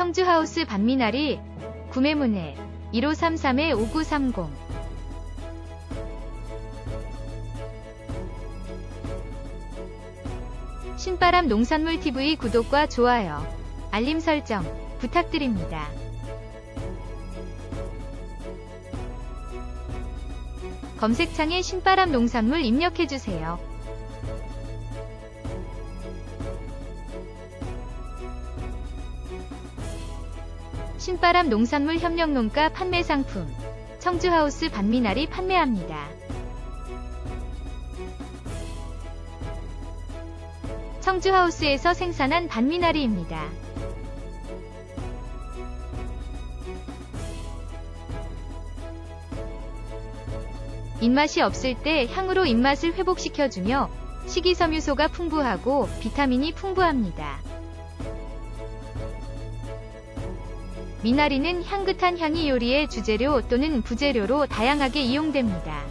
청주하우스 반미나리 구매문의 1533-5930 신바람 농산물 TV 구독과 좋아요, 알림 설정 부탁드립니다. 검색창에 신바람 농산물 입력해주세요. 신바람 농산물 협력농가 판매 상품 청주하우스 반미나리 판매합니다. 청주하우스에서 생산한 반미나리입니다. 입맛이 없을 때 향으로 입맛을 회복시켜주며 식이섬유소가 풍부하고 비타민이 풍부합니다. 미나리는 향긋한 향이 요리의 주재료 또는 부재료로 다양하게 이용됩니다.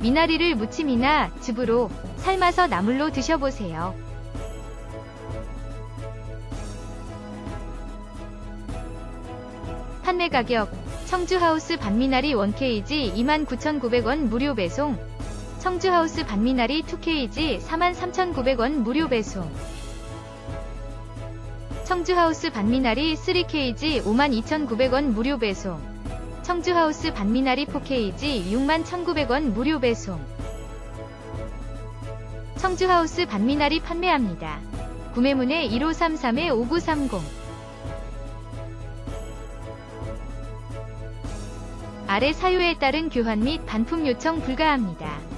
미나리를 무침이나 즙으로 삶아서 나물로 드셔보세요. 판매 가격 청주하우스 반미나리 1kg 29,900원 무료 배송 청주하우스 반미나리 2kg 43,900원 무료 배송 청주하우스 반미나리 3kg 52,900원 무료 배송 청주하우스 반미나리 4kg 61,900원 무료 배송 청주하우스 반미나리 판매합니다. 구매문의 1533-5930 아래 사유에 따른 교환 및 반품 요청 불가합니다.